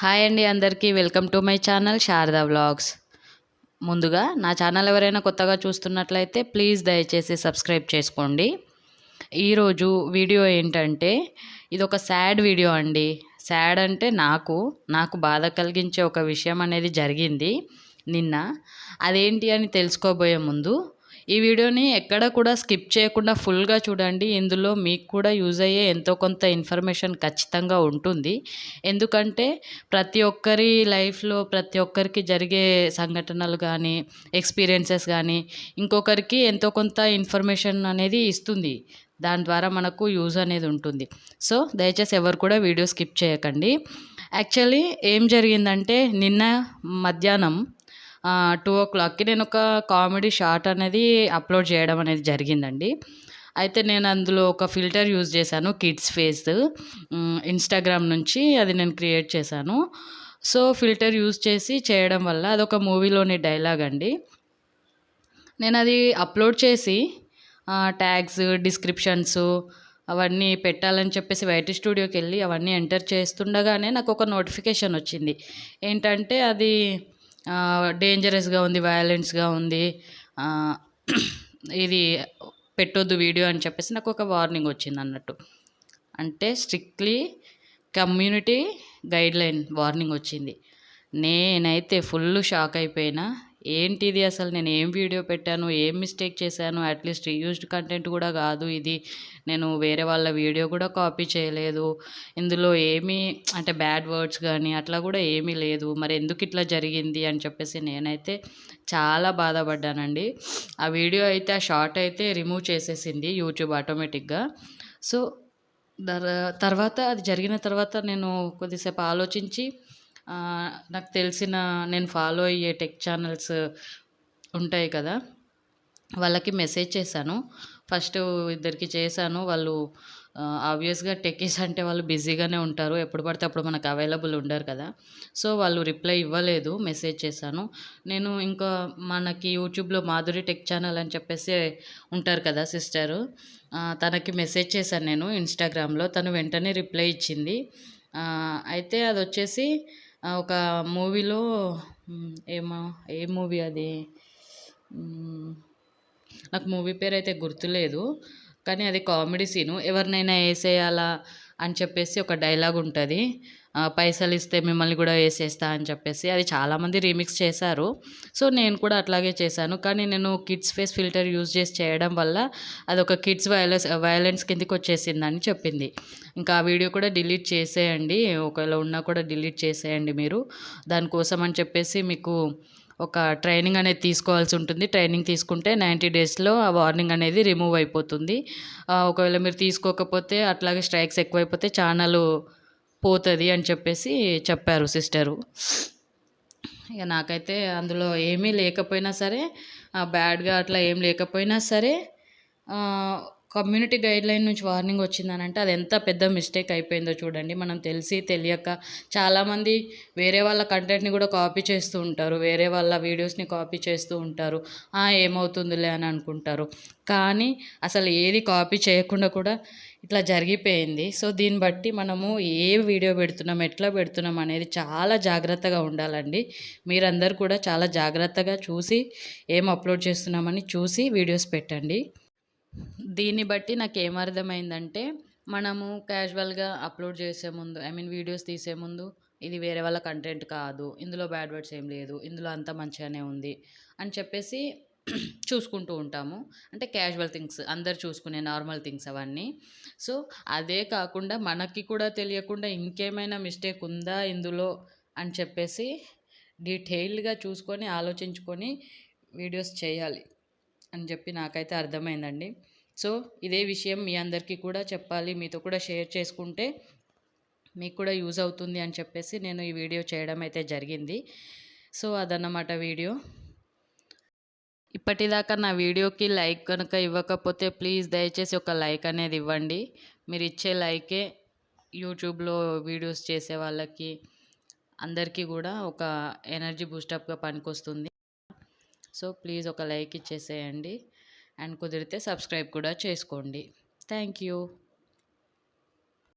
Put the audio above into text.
Hi అండి అందరికీ. Welcome to my channel Sharada vlogs. ముందుగా నా ఛానల్ ఎవరైనా కొత్తగా చూస్తున్నట్లయితే ప్లీజ్ దయచేసి సబ్స్క్రైబ్ చేసుకోండి. ఈరోజు వీడియో ఏంటంటే ఇది ఒక సాడ్ వీడియో అండి. సాడ్ అంటే నాకు నాకు బాధ కలిగించే ఒక విషయం అనేది జరిగింది నిన్న. అదేంటి అని తెలుసుకోబోయే ముందు ఈ వీడియోని ఎక్కడ కూడా స్కిప్ చేయకుండా ఫుల్గా చూడండి. ఇందులో మీకు కూడా యూజ్ అయ్యే ఎంతో కొంత ఇన్ఫర్మేషన్ ఖచ్చితంగా ఉంటుంది. ఎందుకంటే ప్రతి ఒక్కరి లైఫ్లో ప్రతి ఒక్కరికి జరిగే సంఘటనలు కానీ ఎక్స్పీరియన్సెస్ కానీ ఇంకొకరికి ఎంతో కొంత ఇన్ఫర్మేషన్ అనేది ఇస్తుంది. దాని ద్వారా మనకు యూజ్ అనేది ఉంటుంది. సో దయచేసి ఎవరు కూడా వీడియో స్కిప్ చేయకండి. యాక్చువల్లీ ఏం జరిగిందంటే నిన్న మధ్యాహ్నం టూ ఓ క్లాక్కి నేను ఒక కామెడీ షార్ట్ అనేది అప్లోడ్ చేయడం అనేది జరిగిందండి. అయితే నేను అందులో ఒక ఫిల్టర్ యూజ్ చేశాను కిడ్స్ ఫేస్ ఇన్స్టాగ్రామ్ నుంచి అది నేను క్రియేట్ చేశాను. సో ఫిల్టర్ యూజ్ చేసి చేయడం వల్ల అదొక మూవీలోని డైలాగ్ అండి. నేను అది అప్లోడ్ చేసి ట్యాగ్స్ డిస్క్రిప్షన్స్ అవన్నీ పెట్టాలని చెప్పేసి వైటీ స్టూడియోకి వెళ్ళి అవన్నీ ఎంటర్ చేస్తుండగానే నాకు ఒక నోటిఫికేషన్ వచ్చింది. ఏంటంటే అది డేంజరస్గా ఉంది వయలెన్స్గా ఉంది. ఇది పెట్టొద్దు వీడియో అని చెప్పేసి నాకు ఒక వార్నింగ్ వచ్చింది అన్నట్టు. అంటే స్ట్రిక్ట్లీ కమ్యూనిటీ గైడ్లైన్ వార్నింగ్ వచ్చింది. నేనైతే ఫుల్ షాక్ అయిపోయినా ఏంటిది అసలు? నేను ఏం వీడియో పెట్టాను? ఏం మిస్టేక్ చేశాను? అట్లీస్ట్ రీయూజ్డ్ కంటెంట్ కూడా కాదు ఇది. నేను వేరే వాళ్ళ వీడియో కూడా కాపీ చేయలేదు. ఇందులో ఏమీ అంటే బ్యాడ్ వర్డ్స్ కానీ అట్లా కూడా ఏమీ లేదు. మరి ఎందుకు ఇట్లా జరిగింది అని చెప్పేసి నేనైతే చాలా బాధపడ్డానండి. ఆ వీడియో అయితే ఆ షార్ట్ అయితే రిమూవ్ చేసేసింది యూట్యూబ్ ఆటోమేటిక్గా. సో తర్వాత అది జరిగిన తర్వాత నేను కొద్దిసేపు ఆలోచించి నాకు తెలిసిన నేను ఫాలో అయ్యే టెక్ ఛానల్స్ ఉంటాయి కదా వాళ్ళకి మెసేజ్ చేశాను. ఫస్ట్ ఇద్దరికి చేశాను. వాళ్ళు ఆబ్వియస్గా టెక్కీస్ అంటే వాళ్ళు బిజీగానే ఉంటారు. ఎప్పుడు పడితే అప్పుడు మనకు అవైలబుల్ ఉండరు కదా. సో వాళ్ళు రిప్లై ఇవ్వలేదు మెసేజ్ చేశాను. నేను ఇంకా మనకి యూట్యూబ్లో మాధురి టెక్ ఛానల్ అని చెప్పేసి ఉంటారు కదా సిస్టరు తనకి మెసేజ్ చేశాను నేను ఇన్స్టాగ్రామ్లో తను వెంటనే రిప్లై ఇచ్చింది. అయితే అది వచ్చేసి ఒక మూవీలో ఏమో ఏ మూవీ అది? నాకు మూవీ పేరు అయితే గుర్తులేదు కానీ అది కామెడీ సీను. ఎవరినైనా వేసేయాలా అని చెప్పేసి ఒక డైలాగ్ ఉంటుంది పైసలు ఇస్తే మిమ్మల్ని కూడా వేసేస్తా అని చెప్పేసి అది చాలామంది రీమిక్స్ చేశారు. సో నేను కూడా అట్లాగే చేశాను. కానీ నేను కిడ్స్ ఫేస్ ఫిల్టర్ యూజ్ చేసి చేయడం వల్ల అది ఒక కిడ్స్ వయలెన్స్ వయలెన్స్ కిందకి వచ్చేసిందని చెప్పింది. ఇంకా ఆ వీడియో కూడా డిలీట్ చేసేయండి. ఒకవేళ ఉన్నా కూడా డిలీట్ చేసేయండి మీరు. దానికోసం అని చెప్పేసి మీకు ఒక ట్రైనింగ్ అనేది తీసుకోవాల్సి ఉంటుంది. ట్రైనింగ్ తీసుకుంటే నైంటీ డేస్లో ఆ వార్నింగ్ అనేది రిమూవ్ అయిపోతుంది. ఒకవేళ మీరు తీసుకోకపోతే అట్లాగే స్ట్రైక్స్ ఎక్కువైపోతే ఛానల్ పోతుంది అని చెప్పేసి చెప్పారు సిస్టరు. ఇక నాకైతే అందులో ఏమీ లేకపోయినా సరే బ్యాడ్గా అట్లా ఏం లేకపోయినా సరే కమ్యూనిటీ గైడ్లైన్ నుంచి వార్నింగ్ వచ్చిందని అంటే అది ఎంత పెద్ద మిస్టేక్ అయిపోయిందో చూడండి. మనం తెలిసి తెలియక చాలామంది వేరే వాళ్ళ కంటెంట్ని కూడా కాపీ చేస్తూ ఉంటారు. వేరే వాళ్ళ వీడియోస్ని కాపీ చేస్తూ ఉంటారు. ఏమవుతుందిలే అని అనుకుంటారు. కానీ అసలు ఏది కాపీ చేయకుండా కూడా ఇట్లా జరిగిపోయింది. సో దీన్ని బట్టి మనము ఏ వీడియో పెడుతున్నాం ఎట్లా పెడుతున్నాం అనేది చాలా జాగ్రత్తగా ఉండాలండి. మీరందరూ కూడా చాలా జాగ్రత్తగా చూసి ఏం అప్లోడ్ చేస్తున్నామని చూసి వీడియోస్ పెట్టండి. దీన్ని బట్టి నాకు ఏమర్థమైందంటే మనము క్యాజువల్గా అప్లోడ్ చేసే ముందు ఐ మీన్ వీడియోస్ తీసే ముందు ఇది వేరే వాళ్ళ కంటెంట్ కాదు ఇందులో బ్యాడ్ వర్డ్స్ ఏం లేదు ఇందులో అంతా మంచిగానే ఉంది అని చెప్పేసి చూసుకుంటూ ఉంటాము. అంటే క్యాజువల్ థింగ్స్ అందరు చూసుకునే నార్మల్ థింగ్స్ అవన్నీ. సో అదే కాకుండా మనకి కూడా తెలియకుండా ఇంకేమైనా మిస్టేక్ ఉందా ఇందులో అని చెప్పేసి డీటెయిల్గా చూసుకొని ఆలోచించుకొని వీడియోస్ చేయాలి. అని చెప్పి నాకైతే అర్థమైందండి. సో ఇదే విషయం మీ అందరికీ కూడా చెప్పాలి. మీతో కూడా షేర్ చేసుకుంటే మీకు కూడా యూజ్ అవుతుంది అని చెప్పేసి నేను ఈ వీడియో చేయడం అయితే జరిగింది. సో అదన్నమాట వీడియో. ఇప్పటిదాకా నా వీడియోకి లైక్ కనుక ఇవ్వకపోతే ప్లీజ్ దయచేసి ఒక లైక్ అనేది ఇవ్వండి. మీరు ఇచ్చే లైకే యూట్యూబ్లో వీడియోస్ చేసే వాళ్ళకి అందరికీ కూడా ఒక ఎనర్జీ బూస్టప్గా పనికొస్తుంది. సో ప్లీజ్ ఒక లైక్ ఇచ్చేసేయండి. అండ్ కుదిరితే సబ్స్క్రైబ్ కూడా చేసుకోండి. Thank you.